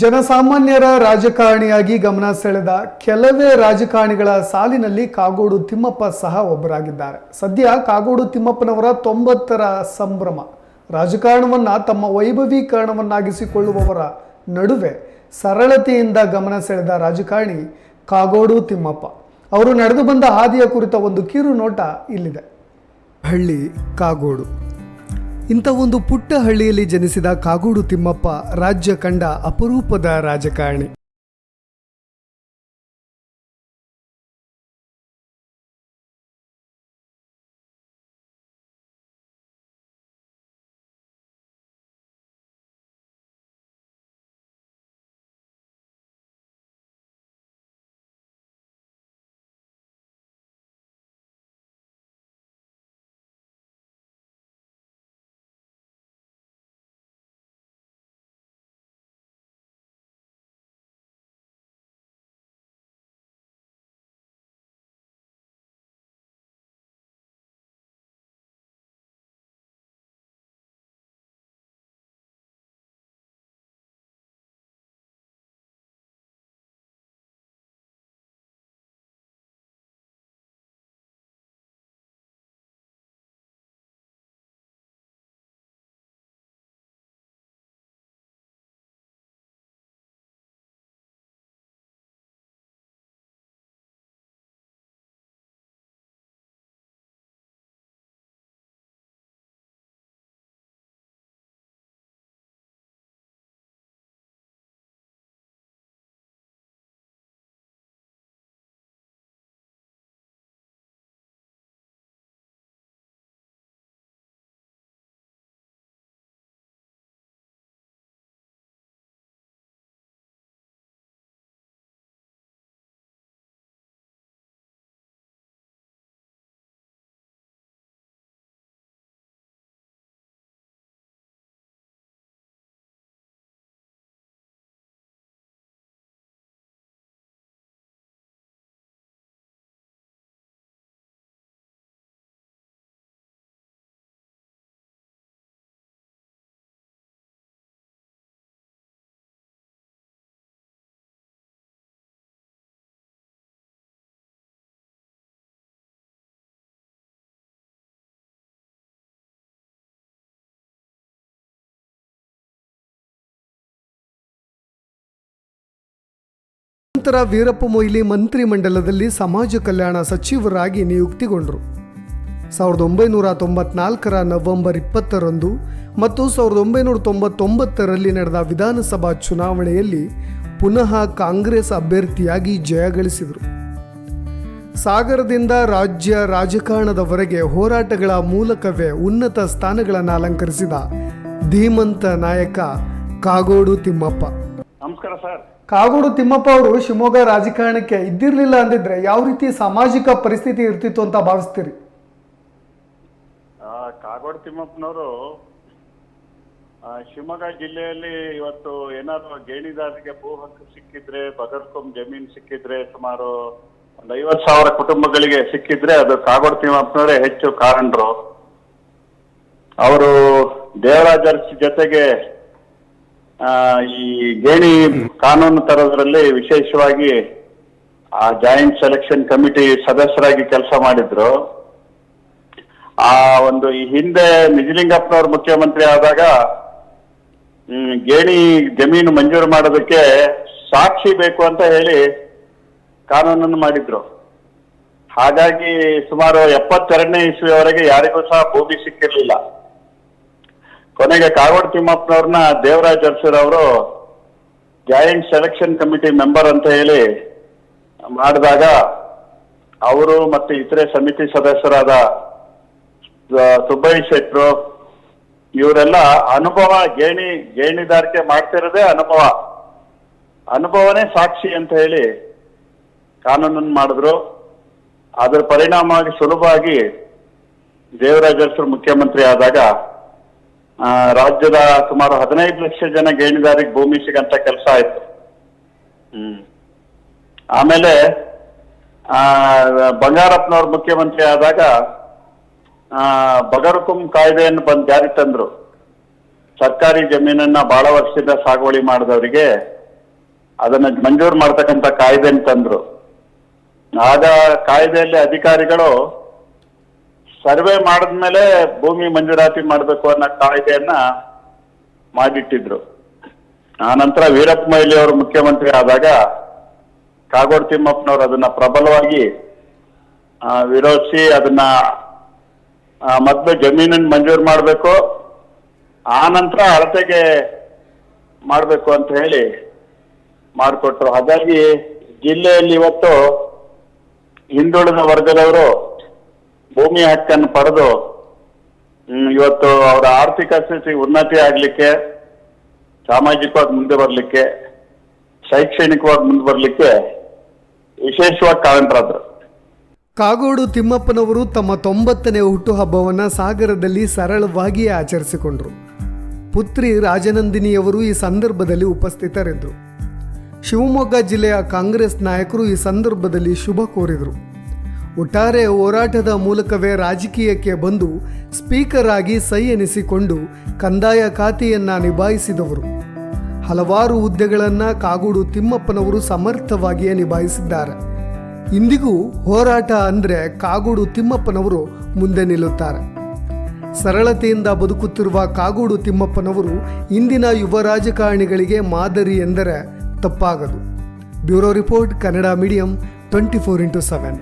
ಜನಸಾಮಾನ್ಯರ ರಾಜಕಾರಣಿಯಾಗಿ ಗಮನ ಸೆಳೆದ ಕೆಲವೇ ರಾಜಕಾರಣಿಗಳ ಸಾಲಿನಲ್ಲಿ ಕಾಗೋಡು ತಿಮ್ಮಪ್ಪ ಸಹ ಒಬ್ಬರಾಗಿದ್ದಾರೆ. ಸದ್ಯ ಕಾಗೋಡು ತಿಮ್ಮಪ್ಪನವರ ತೊಂಬತ್ತರ ಸಂಭ್ರಮ. ರಾಜಕಾರಣವನ್ನ ತಮ್ಮ ವೈಭವೀಕರಣವನ್ನಾಗಿಸಿಕೊಳ್ಳುವವರ ನಡುವೆ ಸರಳತೆಯಿಂದ ಗಮನ ಸೆಳೆದ ರಾಜಕಾರಣಿ ಕಾಗೋಡು ತಿಮ್ಮಪ್ಪ. ಅವರು ನಡೆದು ಬಂದ ಹಾದಿಯ ಕುರಿತ ಒಂದು ಕಿರು ನೋಟ ಇಲ್ಲಿದೆ. ಹಳ್ಳಿ ಕಾಗೋಡು. ಇಂಥ ಒಂದು ಪುಟ್ಟ ಹಳ್ಳಿಯಲ್ಲಿ ಜನಿಸಿದ ಕಾಗೋಡು ತಿಮ್ಮಪ್ಪ ರಾಜ್ಯ ಕಂಡ ಅಪರೂಪದ ರಾಜಕಾರಣಿ. ನಂತರ ವೀರಪ್ಪ ಮೊಯ್ಲಿ ಮಂತ್ರಿಮಂಡಲದಲ್ಲಿ ಸಮಾಜ ಕಲ್ಯಾಣ ಸಚಿವರಾಗಿ ನಿಯುಕ್ತಿಗೊಂಡರು. ಸಾವಿರದ ಒಂಬೈನೂರ ತೊಂಬತ್ನಾಲ್ಕರ ನವೆಂಬರ್ ಇಪ್ಪತ್ತರಂದು ಮತ್ತು ಸಾವಿರದ ಒಂಬೈನೂರ ತೊಂಬತ್ತೊಂಬತ್ತರಲ್ಲಿ ನಡೆದ ವಿಧಾನಸಭಾ ಚುನಾವಣೆಯಲ್ಲಿ ಪುನಃ ಕಾಂಗ್ರೆಸ್ ಅಭ್ಯರ್ಥಿಯಾಗಿ ಜಯಗಳಿಸಿದರು ಸಾಗರದಿಂದ ರಾಜ್ಯ ರಾಜಕಾರಣದವರೆಗೆ ಹೋರಾಟಗಳ ಮೂಲಕವೇ ಉನ್ನತ ಸ್ಥಾನಗಳನ್ನು ಅಲಂಕರಿಸಿದ ಧೀಮಂತ ನಾಯಕ ಕಾಗೋಡು ತಿಮ್ಮಪ್ಪ. ನಮಸ್ಕಾರ ಸರ್. ಕಾಗೋಡು ತಿಮ್ಮಪ್ಪ ಅವರು ಶಿವಮೊಗ್ಗ ರಾಜಕಾರಣಕ್ಕೆ ಇದ್ದಿರಲಿಲ್ಲ ಅಂದಿದ್ರೆ ಯಾವ ರೀತಿ ಸಾಮಾಜಿಕ ಪರಿಸ್ಥಿತಿ ಇರ್ತಿತ್ತು ಅಂತ ಭಾವಿಸ್ತೀರಿ? ಕಾಗೋಡು ತಿಮ್ಮಪ್ಪನವರು ಶಿವಮೊಗ್ಗ ಜಿಲ್ಲೆಯಲ್ಲಿ ಇವತ್ತು ಏನಾದ್ರು ಗೇಣಿದಾರರಿಗೆ ಭೂ ಹಕ್ಕು ಸಿಕ್ಕಿದ್ರೆ ಬದರ್ಕೊಂಬ್ ಜಮೀನ್ ಸಿಕ್ಕಿದ್ರೆ, ಸುಮಾರು ಒಂದು ಐವತ್ತು ಸಾವಿರ ಕುಟುಂಬಗಳಿಗೆ ಸಿಕ್ಕಿದ್ರೆ ಅದು ಕಾಗೋಡು ತಿಮ್ಮಪ್ಪನವರೇ ಹೆಚ್ಚು ಕಾರಣರು. ಅವರು ದೇವರಾಜ ಜೊತೆಗೆ ಈ ಗೇಣಿ ಕಾನೂನು ತರೋದ್ರಲ್ಲಿ ವಿಶೇಷವಾಗಿ ಆ ಜಾಯಿಂಟ್ ಸೆಲೆಕ್ಷನ್ ಕಮಿಟಿ ಸದಸ್ಯರಾಗಿ ಕೆಲಸ ಮಾಡಿದ್ರು. ಆ ಒಂದು ಈ ಹಿಂದೆ ನಿಜಲಿಂಗಪ್ಪನವರು ಮುಖ್ಯಮಂತ್ರಿ ಆದಾಗ ಗೇಣಿ ಜಮೀನು ಮಂಜೂರು ಮಾಡೋದಕ್ಕೆ ಸಾಕ್ಷಿ ಬೇಕು ಅಂತ ಹೇಳಿ ಕಾನೂನನ್ನು ಮಾಡಿದ್ರು. ಹಾಗಾಗಿ ಸುಮಾರು ಎಪ್ಪತ್ತೆರಡನೇ ಇಸ್ವಿಯವರೆಗೆ ಯಾರಿಗೂ ಸಹ ಭೂಮಿ ಸಿಕ್ಕಿರ್ಲಿಲ್ಲ. ಕೊನೆಗೆ ಕಾಗೋಡು ತಿಮ್ಮಪ್ಪನವ್ರನ್ನ ದೇವರಾಜ್ ಅವರು ಜಾಯಿಂಟ್ ಸೆಲೆಕ್ಷನ್ ಕಮಿಟಿ ಮೆಂಬರ್ ಅಂತ ಹೇಳಿ ಮಾಡಿದಾಗ ಅವರು ಮತ್ತೆ ಇತರೆ ಸಮಿತಿ ಸದಸ್ಯರಾದ ಸುಬ್ಬಯ್ಯ ಶೆಟ್ರು, ಇವರೆಲ್ಲ ಅನುಭವ ಗೇಣಿ, ಗೇಣಿದಾರಿಕೆ ಮಾಡ್ತಿರೋದೇ ಅನುಭವ. ಅನುಭವನೇ ಸಾಕ್ಷಿ ಅಂತ ಹೇಳಿ ಕಾನೂನನ್ನು ಮಾಡಿದ್ರು. ಅದರ ಪರಿಣಾಮವಾಗಿ ಸುಲಭವಾಗಿ ದೇವರಾಜ ಅರಸರು ಮುಖ್ಯಮಂತ್ರಿ ಆದಾಗ ರಾಜ್ಯದ ಸುಮಾರು ಹದಿನೈದು ಲಕ್ಷ ಜನ ಗೇಣಿದಾರಿಗೆ ಭೂಮಿ ಸಿಗಂತ ಕೆಲಸ ಆಯ್ತು. ಆಮೇಲೆ ಆ ಬಂಗಾರಪ್ಪನವ್ರು ಮುಖ್ಯಮಂತ್ರಿ ಆದಾಗ ಆ ಬಗರ್ಕುಂ ಕಾಯ್ದೆಯನ್ನು ಬಂದ್ ಜಾರಿ ತಂದ್ರು. ಸರ್ಕಾರಿ ಜಮೀನನ್ನ ಬಹಳ ವರ್ಷದಿಂದ ಸಾಗುವಳಿ ಮಾಡಿದವರಿಗೆ ಅದನ್ನ ಮಂಜೂರು ಮಾಡ್ತಕ್ಕಂಥ ಕಾಯ್ದೆಯನ್ನು ತಂದ್ರು. ಆಗ ಕಾಯ್ದೆಯಲ್ಲಿ ಅಧಿಕಾರಿಗಳು ಸರ್ವೆ ಮಾಡಿದ್ಮೇಲೆ ಭೂಮಿ ಮಂಜೂರಾತಿ ಮಾಡಬೇಕು ಅನ್ನೋ ಕಾಯ್ದೆಯನ್ನ ಮಾಡಿಟ್ಟಿದ್ರು. ಆ ನಂತರ ವೀರಪ್ಪ ಮೊಯ್ಲಿ ಅವರು ಮುಖ್ಯಮಂತ್ರಿ ಆದಾಗ ಕಾಗೋಡು ತಿಮ್ಮಪ್ಪನವರು ಅದನ್ನ ಪ್ರಬಲವಾಗಿ ವಿರೋಧಿಸಿ ಅದನ್ನ ಮೊದ್ಲು ಜಮೀನನ್ನು ಮಂಜೂರು ಮಾಡಬೇಕು, ಆ ನಂತರ ಅಳತೆಗೆ ಮಾಡಬೇಕು ಅಂತ ಹೇಳಿ ಮಾಡಿಕೊಟ್ರು. ಹಾಗಾಗಿ ಜಿಲ್ಲೆಯಲ್ಲಿ ಇವತ್ತು ಹಿಂದುಳಿದ ವರ್ಗದವರು ಭೂಮಿ ಹಕ್ಕನ್ನು ಪಡೆದು ಇವತ್ತು ಅವರ ಆರ್ಥಿಕ ಸ್ಥಿತಿ ಉನ್ನತಿ ಆಗ್ಲಿಕ್ಕೆ, ಸಾಮಾಜಿಕವಾಗಿ ಮುಂದೆ ಬರಲಿಕ್ಕೆ, ಶೈಕ್ಷಣಿಕವಾಗಿ ಮುಂದೆ ಬರಲಿಕ್ಕೆ ವಿಶೇಷವಾಗಿ ಕಾರಣರಾದ್ರು. ಕಾಗೋಡು ತಿಮ್ಮಪ್ಪನವರು ತಮ್ಮ ತೊಂಬತ್ತನೇ ಹುಟ್ಟುಹಬ್ಬವನ್ನು ಸಾಗರದಲ್ಲಿ ಸರಳವಾಗಿಯೇ ಆಚರಿಸಿಕೊಂಡರು. ಪುತ್ರಿ ರಾಜನಂದಿನಿಯವರು ಈ ಸಂದರ್ಭದಲ್ಲಿ ಉಪಸ್ಥಿತರಿದ್ದರು. ಶಿವಮೊಗ್ಗ ಜಿಲ್ಲೆಯ ಕಾಂಗ್ರೆಸ್ ನಾಯಕರು ಈ ಸಂದರ್ಭದಲ್ಲಿ ಶುಭ ಕೋರಿದರು. ಒಟ್ಟಾರೆ ಹೋರಾಟದ ಮೂಲಕವೇ ರಾಜಕೀಯಕ್ಕೆ ಬಂದು ಸ್ಪೀಕರ್ ಆಗಿ ಸೈ ಎನಿಸಿಕೊಂಡು ಕಂದಾಯ ಖಾತೆಯನ್ನ ನಿಭಾಯಿಸಿದವರು. ಹಲವಾರು ಹುದ್ದೆಗಳನ್ನು ಕಾಗೋಡು ತಿಮ್ಮಪ್ಪನವರು ಸಮರ್ಥವಾಗಿಯೇ ನಿಭಾಯಿಸಿದ್ದಾರೆ. ಇಂದಿಗೂ ಹೋರಾಟ ಅಂದರೆ ಕಾಗೋಡು ತಿಮ್ಮಪ್ಪನವರು ಮುಂದೆ ನಿಲ್ಲುತ್ತಾರೆ. ಸರಳತೆಯಿಂದ ಬದುಕುತ್ತಿರುವ ಕಾಗೋಡು ತಿಮ್ಮಪ್ಪನವರು ಇಂದಿನ ಯುವ ರಾಜಕಾರಣಿಗಳಿಗೆ ಮಾದರಿ ಎಂದರೆ ತಪ್ಪಾಗದು. Bureau report Kannada medium twenty four into seven.